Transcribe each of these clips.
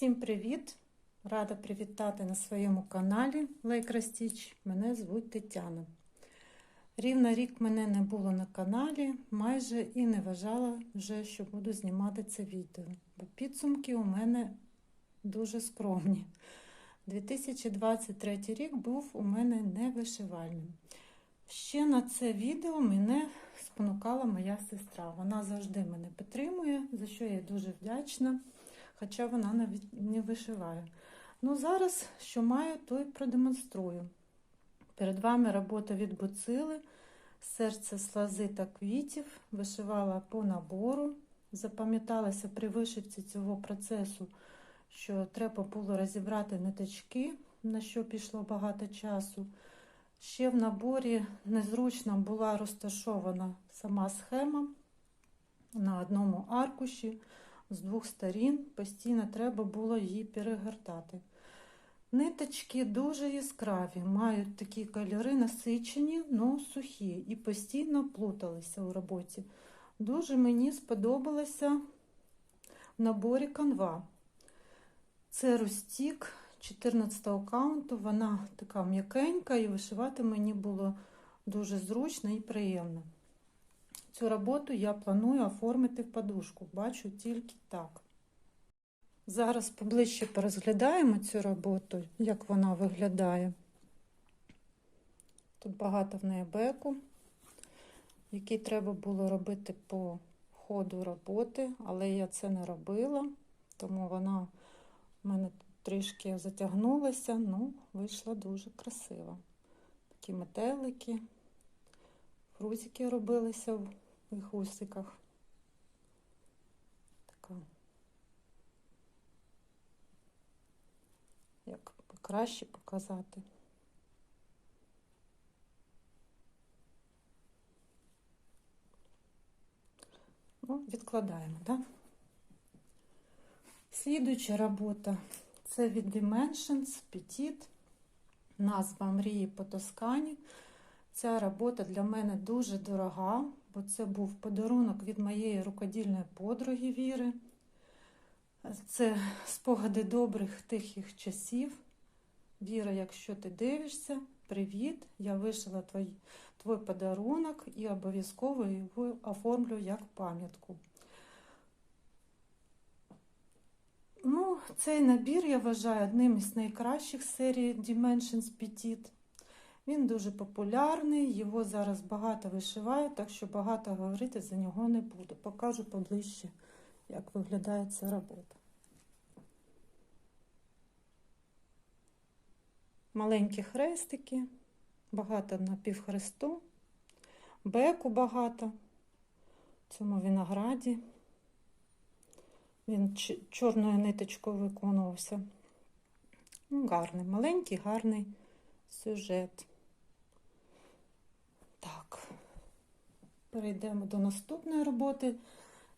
Всім привіт! Рада привітати на своєму каналі Лейкра Стіч. Мене звуть Тетяна. Рівно рік мене не було на каналі, майже і не вважала вже, що буду знімати це відео, бо підсумки у мене дуже скромні. 2023 рік був у мене невишивальним. Ще на це відео мене спонукала моя сестра. Вона завжди мене підтримує, за що я дуже вдячна, хоча вона не вишиває. Ну, зараз, що маю, то й продемонструю. Перед вами робота від буцили, серце слази та квітів, вишивала по набору. Запам'яталася при вишивці цього процесу, що треба було розібрати ниточки, на що пішло багато часу. Ще в наборі незручно була розташована сама схема на одному аркуші з двох сторін. Постійно треба було її перегортати. Ниточки дуже яскраві, мають такі кольори насичені, але сухі і постійно плуталися у роботі. Дуже мені сподобалося в наборі канва. Це Рустік 14-го каунту, вона така м'якенька і вишивати мені було дуже зручно і приємно. Цю роботу я планую оформити в подушку, бачу тільки так. Зараз поближче порозглядаємо цю роботу, як вона виглядає. Тут багато в неї беку, який треба було робити по ходу роботи, але я це не робила, тому вона в мене трішки затягнулася, ну, вийшла дуже красиво. Такі метелики, фрузики робилися в їх усиках. Така. Як краще показати. Ну, відкладаємо, так? Да? Слідуюча робота це від Dimensions Petit, назва Мрії по Тоскані. Ця робота для мене дуже дорога, бо це був подарунок від моєї рукодільної подруги Віри. Це спогади добрих тихих часів. Віра, якщо ти дивишся, привіт! Я вишила твій, твій подарунок і обов'язково його оформлю як пам'ятку. Ну, цей набір я вважаю одним із найкращих серій Dimensions Petit. Він дуже популярний, його зараз багато вишивають, так що багато говорити за нього не буду. Покажу поближче, як виглядає ця робота. Маленькі хрестики, багато напівхресту, беку багато в цьому винограді. Він чорною ниточкою виконувався. Ну, Гарний, маленький, гарний сюжет. Так, перейдемо до наступної роботи.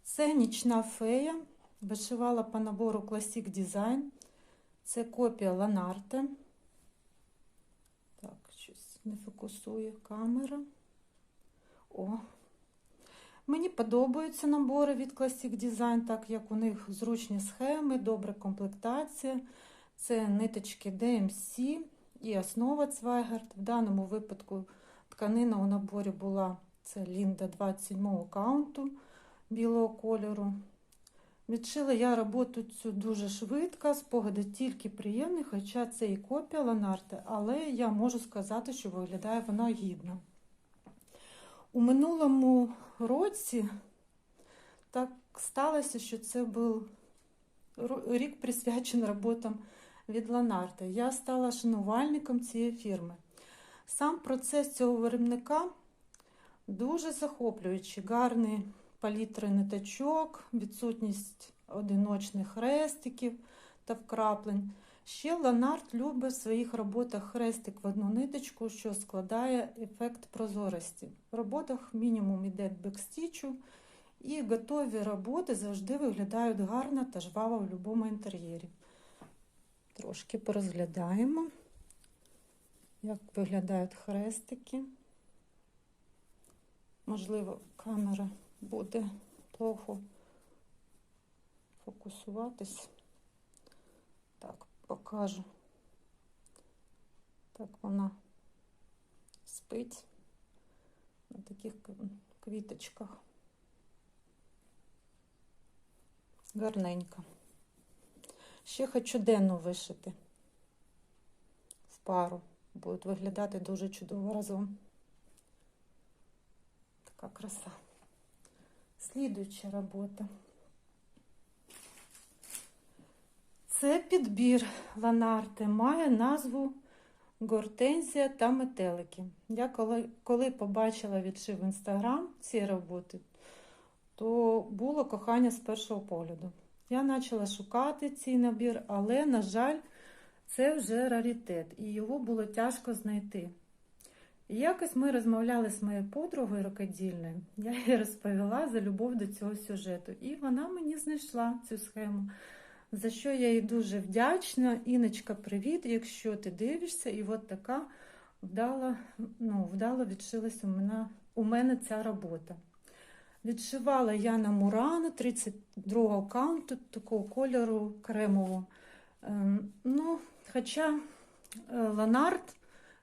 Це нічна фея. Вишивала по набору Classic Design. Це копія Ланарте. Так, щось не фокусує камера. О, Мені подобаються набори від Classic Design, так як у них зручні схеми, добра комплектація. Це ниточки DMC і основа Цвайгард. В даному випадку тканина у наборі була це Лінда 27 каунту білого кольору. Відшила я роботу цю дуже швидко, спогади тільки приємні, хоча це і копія Ланарте, але я можу сказати, що виглядає вона гідно. У минулому році так сталося, що це був рік присвячений роботам від Ланарта. Я стала шанувальником цієї фірми. Сам процес цього виробника дуже захоплюючий, гарний палітри ниточок, відсутність одиночних хрестиків та вкраплень. Ще Ланарт любить в своїх роботах хрестик в одну ниточку, що складає ефект прозорості. В роботах мінімум іде бекстічу, і готові роботи завжди виглядають гарно та жваво в будь-якому інтер'єрі. Трошки порозглядаємо, як виглядають хрестики. Можливо, камера буде плохо фокусуватись. Так, покажу. Так вона спить на таких квіточках. Гарненько. Ще хочу денну вишити в пару. Будуть виглядати дуже чудово разом. Така краса. Слідуюча робота. Це підбір ланарти, має назву Гортензія та метелики. Я коли, коли побачила відшив в інстаграм цієї роботи, то було кохання з першого погляду. Я почала шукати цей набір, але, на жаль, це вже раритет, і його було тяжко знайти. Якось ми розмовляли з моєю подругою рукодільною. Я їй розповіла за любов до цього сюжету. І вона мені знайшла цю схему, за що я їй дуже вдячна. Іночка, привіт, якщо ти дивишся, і от така вдала, ну, вдало відшилась у мене, у мене ця робота. Відшивала я на Мурану 32-го каунту такого кольору кремового. Ем, ну, хоча е,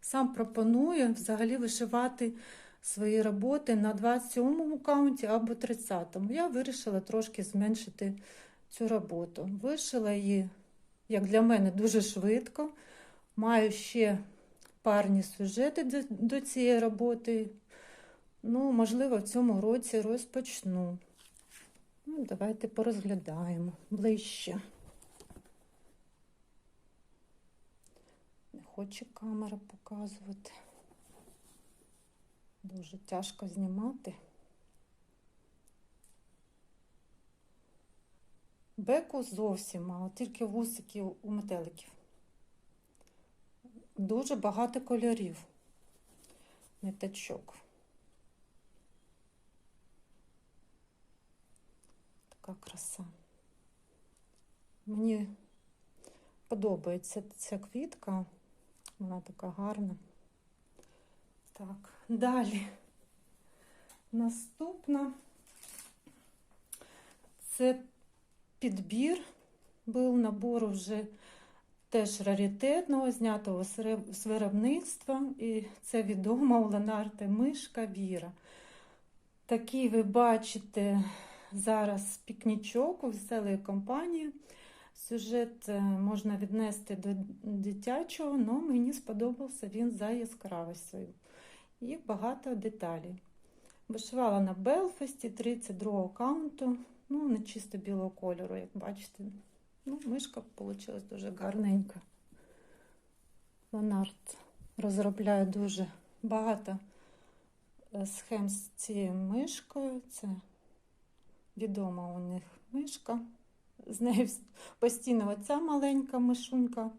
сам пропонує взагалі вишивати свої роботи на 27-му каунті або 30-му. Я вирішила трошки зменшити цю роботу. Вишила її, як для мене, дуже швидко. Маю ще парні сюжети до, до цієї роботи. Ну, можливо, в цьому році розпочну. Ну, давайте порозглядаємо ближче. Не хоче камера показувати. Дуже тяжко знімати. Беку зовсім мало, тільки вусики у метеликів. Дуже багато кольорів. Ниточок. Така краса. Мені подобається ця квітка. Вона така гарна. Так, далі. Наступна це підбір. Був набору вже теж раритетного, знятого з виробництва. І це відома у Ленарте мишка Віра. Такий ви бачите зараз пікнічок у веселої компанії. Сюжет е, можна віднести до дитячого, але мені сподобався він за яскравістю. І багато деталей. Вишивала на Белфасті 32 каунту, ну, не чисто білого кольору, як бачите. Ну, мишка вийшла дуже гарненька. Леонард розробляє дуже багато е, схем з цією мишкою. Це відома у них мишка. З нею постійно оця маленька мишунька.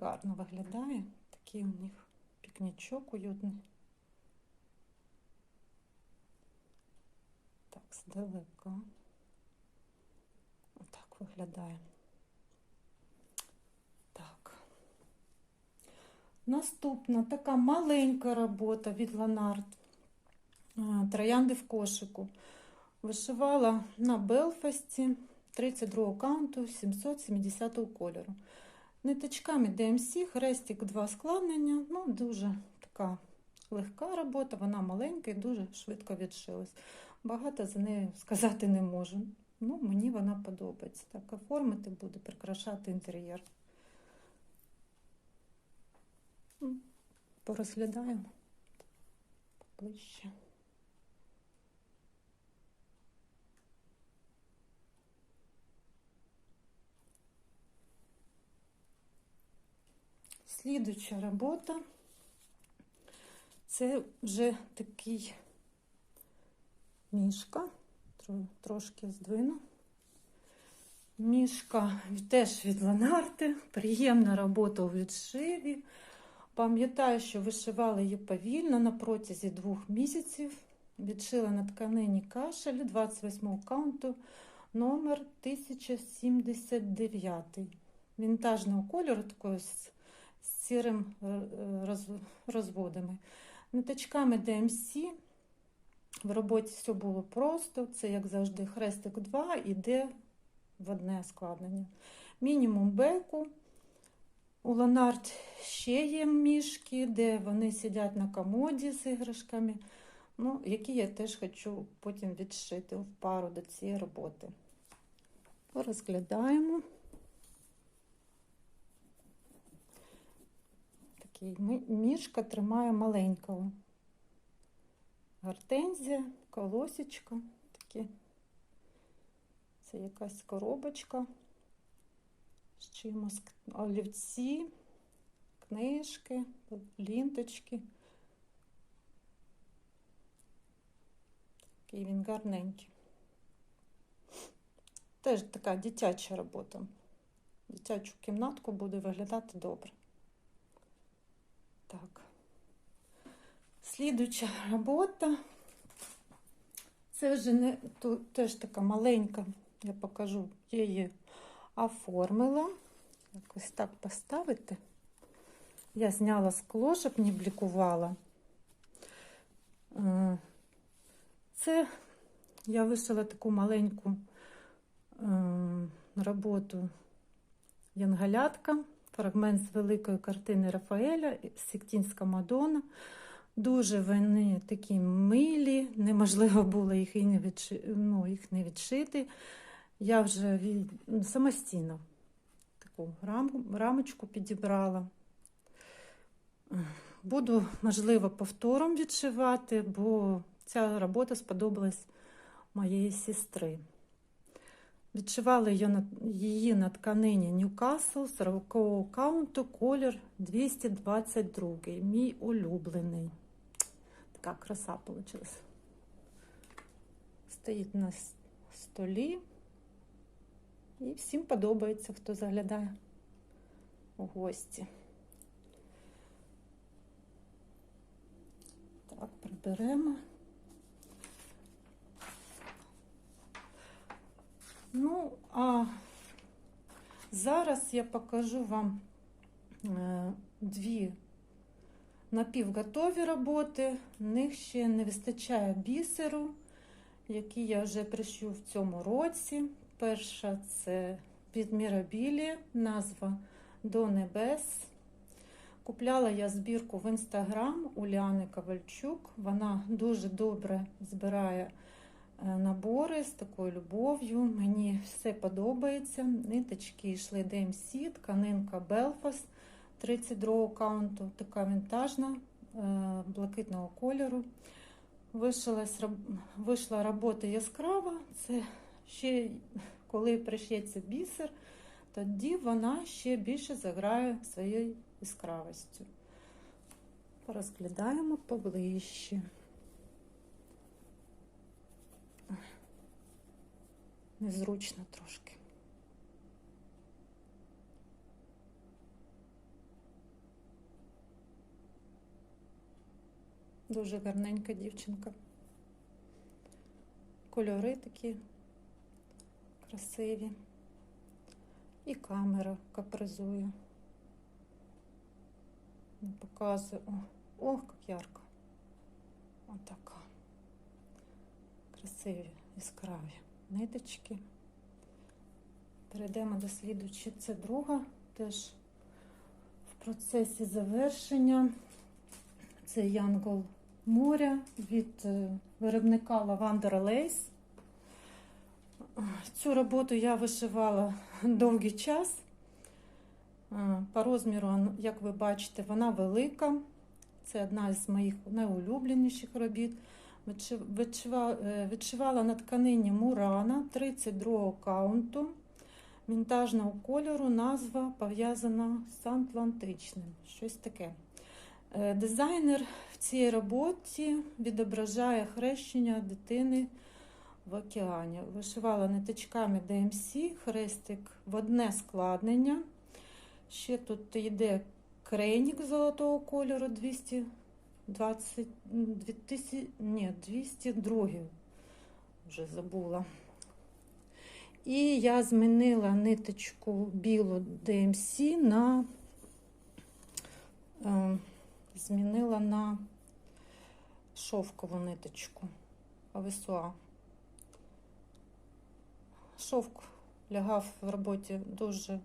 Гарно виглядає. Такий у них пікнічок уютний. Так, здалека. Отак виглядає. Так. Наступна така маленька робота від Ланард. Троянди в кошику. Вишивала на Белфасті 32 каунту 770 кольору. Ниточками DMC, хрестик, два складнення. Ну, дуже така легка робота, вона маленька і дуже швидко відшилась. Багато за нею сказати не можу. Ну, мені вона подобається. Так оформити буде, прикрашати інтер'єр. Порозглядаємо ближче. Слідуча робота це вже такий мішка, трошки здвину. Мішка теж від Ланарти, приємна робота у відшиві. Пам'ятаю, що вишивала її повільно на протязі двох місяців. Відшила на тканині кашель 28 каунту номер 1079. Вінтажного кольору, з сірим е, е, роз- розводами. Ниточками DMC. В роботі все було просто. Це, як завжди, хрестик 2 іде в одне складення. Мінімум беку. У Ланард ще є мішки, де вони сидять на комоді з іграшками, ну, які я теж хочу потім відшити в пару до цієї роботи. Розглядаємо. Такий мішка тримає маленького. Гортензія, колосечко такі. Це якась коробочка з чимось. Олівці, книжки, лінточки. Такий він гарненький. Теж така дитяча робота. Дитячу кімнатку буде виглядати добре. Так. Слідуюча робота. Це вже не тут теж така маленька, я покажу, я її оформила. Якось так поставити. Я зняла скло, щоб не блікувала. Е, Це я вишила таку маленьку е, роботу Янгалятка, фрагмент з великої картини Рафаеля, Сіктінська Мадонна. Дуже вони такі милі, неможливо було їх і не, відши... ну, їх не відшити. Я вже від... самостійно таку рам... рамочку підібрала. Буду, можливо, повтором відшивати, бо ця робота сподобалась моєї сестри. На, її на тканині Ньюкасл 40 каунту, колір 222, мій улюблений. Така краса вийшла. Стоїть на столі. І всім подобається, хто заглядає у гості. Так, приберемо. Ну, а зараз я покажу вам е, дві напівготові роботи. В них ще не вистачає бісеру, який я вже прищу в цьому році. Перша це від Мірабілі, назва До небес. Купляла я збірку в інстаграм Уляни Ковальчук. Вона дуже добре збирає набори з такою любов'ю. Мені все подобається. Ниточки йшли DMC, тканинка Belfast 32 каунту, така вінтажна, блакитного кольору. Вийшла робота яскрава. Це ще коли приш'ється бісер, тоді вона ще більше заграє своєю яскравістю. Порозглядаємо поближче. Незручно трошки. Дуже гарненька дівчинка. Кольори такі красиві. І камера капризує. Показує. О, ох, як ярко. Отака. Красиві, яскраві ниточки. Перейдемо до слідуючої. Це друга, теж в процесі завершення. Це Янгол моря від виробника Lavandera Lace. Цю роботу я вишивала довгий час. По розміру, як ви бачите, вона велика. Це одна з моїх найулюбленіших робіт. Відшивала на тканині Мурана 32 каунту вінтажного кольору, назва пов'язана з Атлантичним. Щось таке. Дизайнер в цій роботі відображає хрещення дитини в океані. Вишивала ниточками DMC, хрестик в одне складнення. Ще тут йде крейнік золотого кольору 200. 20, 2000, ні, 202 вже забула. І я змінила ниточку білу DMC на е, змінила на шовкову ниточку Авесуа. Шовк лягав в роботі дуже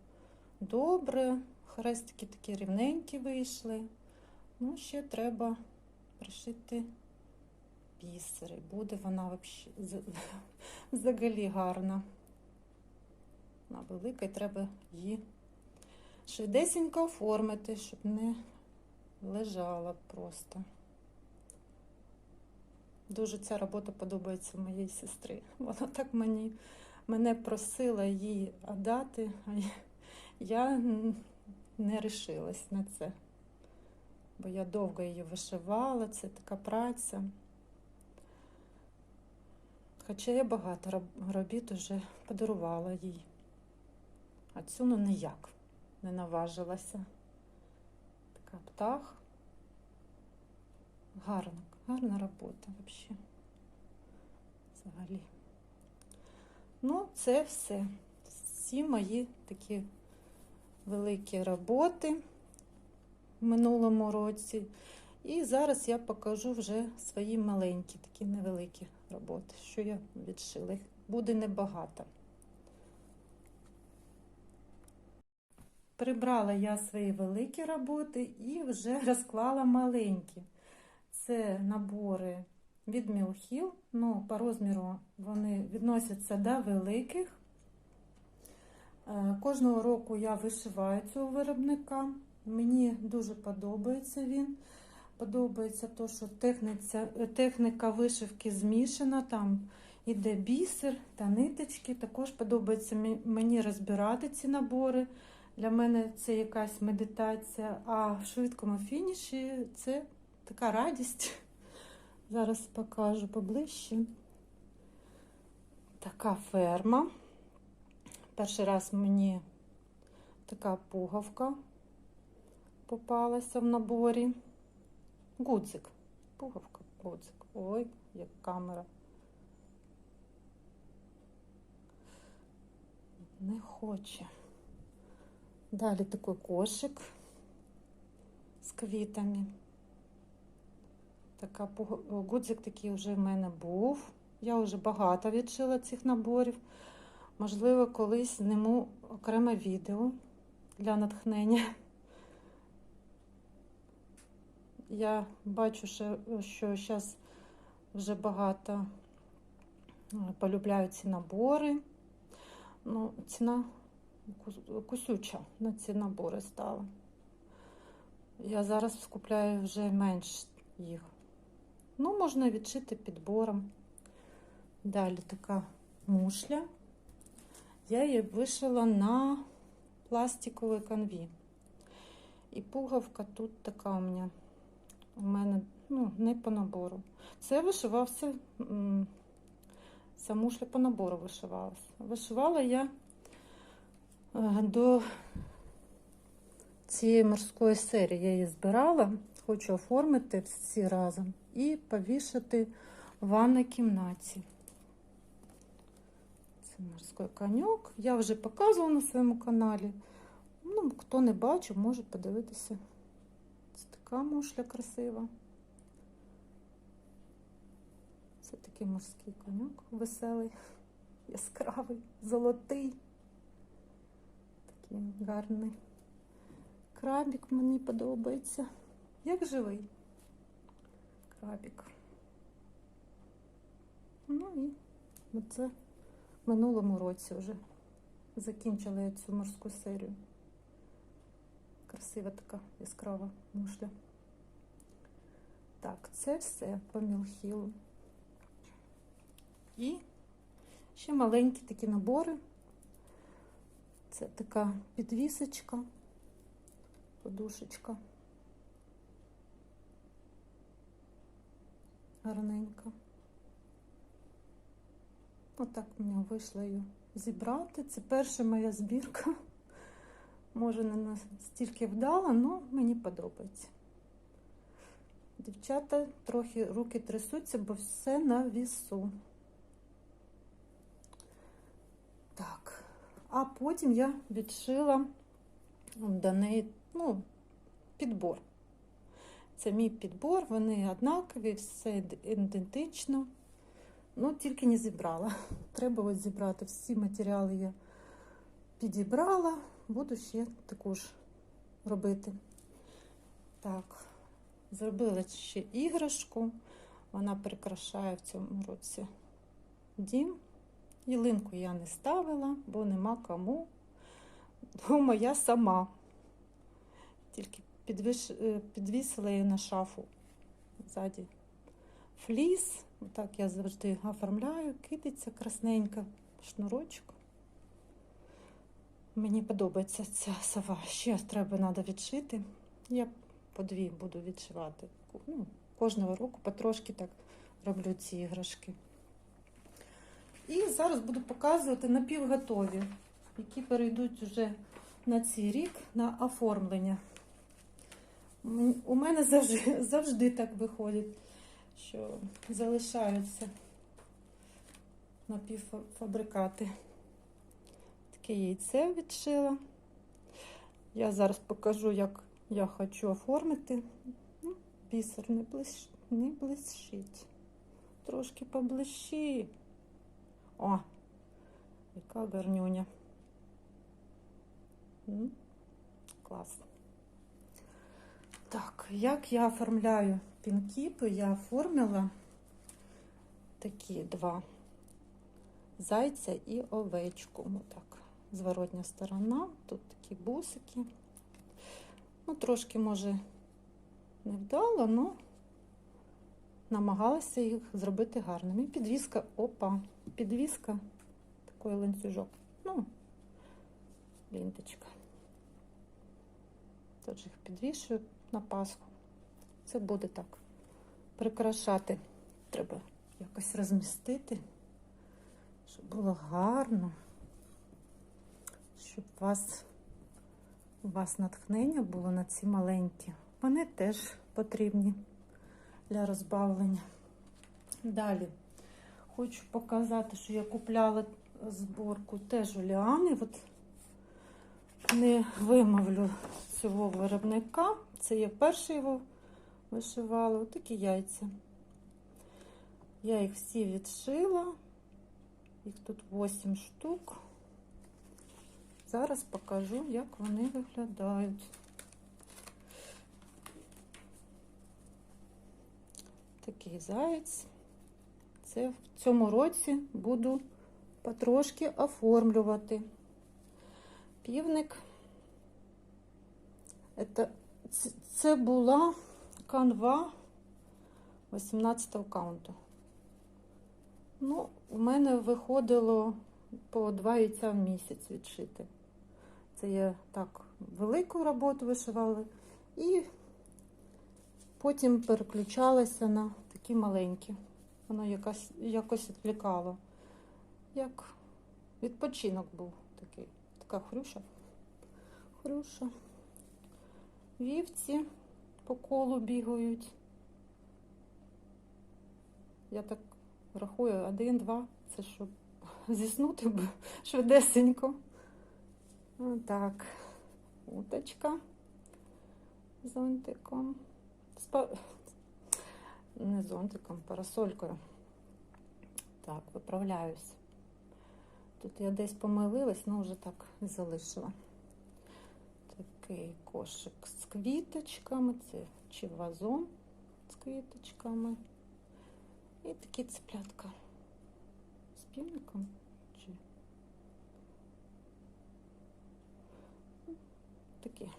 добре. Хрестики такі рівненькі вийшли. Ну, ще треба пришити бісери. Буде вона взагалі гарна. Вона велика і треба її швидесенько оформити, щоб не лежала просто. Дуже ця робота подобається моїй сестрі. Вона так мені, мене просила її віддати, а я не рішилась на це. Бо я довго її вишивала, це така праця. Хоча я багато робіт вже подарувала їй. А цю ну ніяк не наважилася. Така птах. Гарна, гарна робота взагалі. Взагалі. Ну, це все. Всі мої такі великі роботи в минулому році. І зараз я покажу вже свої маленькі, такі невеликі роботи, що я відшила. Їх буде небагато. Прибрала я свої великі роботи і вже розклала маленькі. Це набори від Мілхіл. Ну, по розміру вони відносяться до великих. Е, Кожного року я вишиваю цього виробника. Мені дуже подобається він. Подобається те, що техниця, техніка вишивки змішана, там іде бісер та ниточки. Також подобається мені розбирати ці набори. Для мене це якась медитація, а в швидкому фініші це така радість. Зараз покажу поближче. Така ферма. Перший раз мені така пуговка попалася в наборі. Гудзик. Пуговка, гудзик. Ой, як камера. Не хоче. Далі такий кошик з квітами. Така гудзик такий вже в мене був. Я вже багато відшила цих наборів. Можливо, колись зніму окреме відео для натхнення. Я бачу, що, зараз вже багато е, полюбляють ці набори. Ну, ціна кусюча на ці набори стала. Я зараз скупляю вже менш їх. Ну, можна відшити підбором. Далі така мушля. Я її вишила на пластиковій канві. І пуговка тут така у мене. У мене ну, не по набору. Це вишивався, ця мушля по набору вишивалася. Вишивала я е, до цієї морської серії. Я її збирала, хочу оформити всі разом і повішати в ванній кімнаті. Це морський коньок. Я вже показувала на своєму каналі. Ну, хто не бачив, може подивитися. Така мушля красива. Це такий морський коньок веселий, яскравий, золотий. Такий гарний. Крабік мені подобається. Як живий крабік. Ну і оце в минулому році вже закінчила я цю морську серію. Красива така яскрава мушля. Так, це все по мілхілу. І ще маленькі такі набори. Це така підвісочка, подушечка. Гарненька. Отак мені вийшло її зібрати. Це перша моя збірка. Може, не настільки вдала, але мені подобається. Дівчата трохи руки трясуться, бо все на вісу. Так, а потім я відшила до неї ну, підбор. Це мій підбор, вони однакові, все ідентично. Ну, тільки не зібрала. Треба ось зібрати всі матеріали я підібрала, буду ще таку ж робити. Так, зробила ще іграшку. Вона прикрашає в цьому році дім. Ялинку я не ставила, бо нема кому. Дома я сама. Тільки підвиш... е, підвісила її на шафу ззаді. Фліс, так я завжди оформляю, китиця красненька, шнурочок. Мені подобається ця сова. Ще треба треба відшити. Я по дві буду відшивати. Ну, кожного року потрошки так роблю ці іграшки. І зараз буду показувати напівготові, які перейдуть вже на цей рік на оформлення. У мене завжди, завжди так виходить, що залишаються напівфабрикати. Таке яйце відшила. Я зараз покажу, як я хочу оформити. Ну, Бісер не, блищ... не блищить. Трошки поблищи. О, яка гарнюня. Клас. Так, як я оформляю пінкіпи, я оформила такі два зайця і овечку. Отак. Зворотня сторона, тут такі бусики. Ну, трошки, може, невдало, але намагалася їх зробити гарними. І підвіска, опа, підвіска, такий ланцюжок. Ну, лінточка. Же їх підвішую на Пасху. Це буде так. Прикрашати. Треба якось розмістити, щоб було гарно, щоб у вас, у вас натхнення було на ці маленькі. Вони теж потрібні для розбавлення. Далі хочу показати, що я купляла зборку теж у Ліани. От не вимовлю цього виробника. Це я перший його вишивала. Ось такі яйця. Я їх всі відшила. Їх тут 8 штук. Зараз покажу, як вони виглядають. Такий заєць. Це в цьому році буду потрошки оформлювати. Півник. Це, була канва 18-го каунту. Ну, у мене виходило по два яйця в місяць відшити. Це я так велику роботу вишивала і потім переключалася на такі маленькі. Воно якось, якось відвлікало. Як відпочинок був такий. Така хрюша. Хрюша. Вівці по колу бігають. Я так рахую, один, два. Це щоб зіснути б швидесенько. Отак. Уточка з зонтиком. Спа... Не зонтиком, парасолькою. Так, виправляюсь. Тут я десь помилилась, але вже так залишила. Такий кошик з квіточками, це чи вазон з квіточками. І такі цеплятка з півником. Чи... Такі.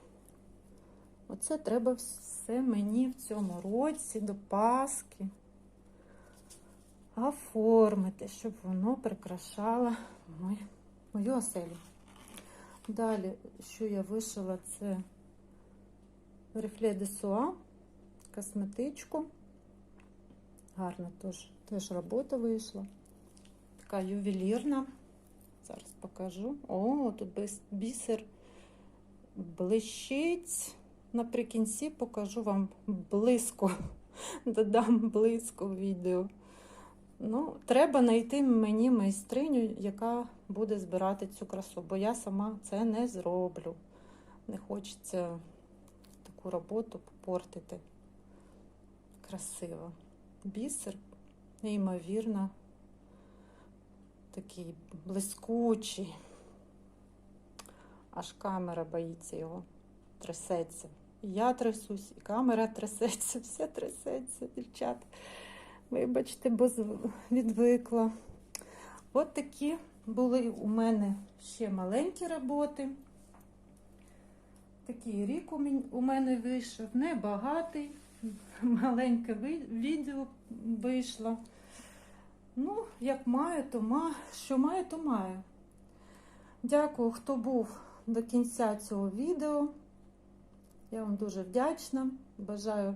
Оце треба все мені в цьому році до Пасхи оформити, щоб воно прикрашало мою, оселю. Далі, що я вишила, це рифле де суа, косметичку. Гарна теж, теж робота вийшла. Така ювелірна. Зараз покажу. О, тут бісер блищить. Наприкінці покажу вам близько. Додам близько відео. Ну, треба знайти мені майстриню, яка буде збирати цю красу, бо я сама це не зроблю. Не хочеться таку роботу попортити. Красиво. Бісер, неймовірно, такий блискучий. Аж камера боїться його, трясеться. Я трясусь, і камера трясеться, все трясеться, дівчата. Вибачте, бо відвикла. От такі були у мене ще маленькі роботи. Такий рік у мене вийшов, небагатий, маленьке відео вийшло. Ну, як маю, то маю. Що маю, то маю. Дякую, хто був до кінця цього відео. Я вам дуже вдячна. Бажаю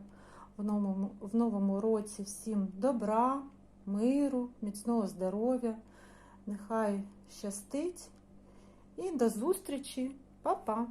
в новому, в новому році всім добра, миру, міцного здоров'я. Нехай щастить. І до зустрічі. Па-па!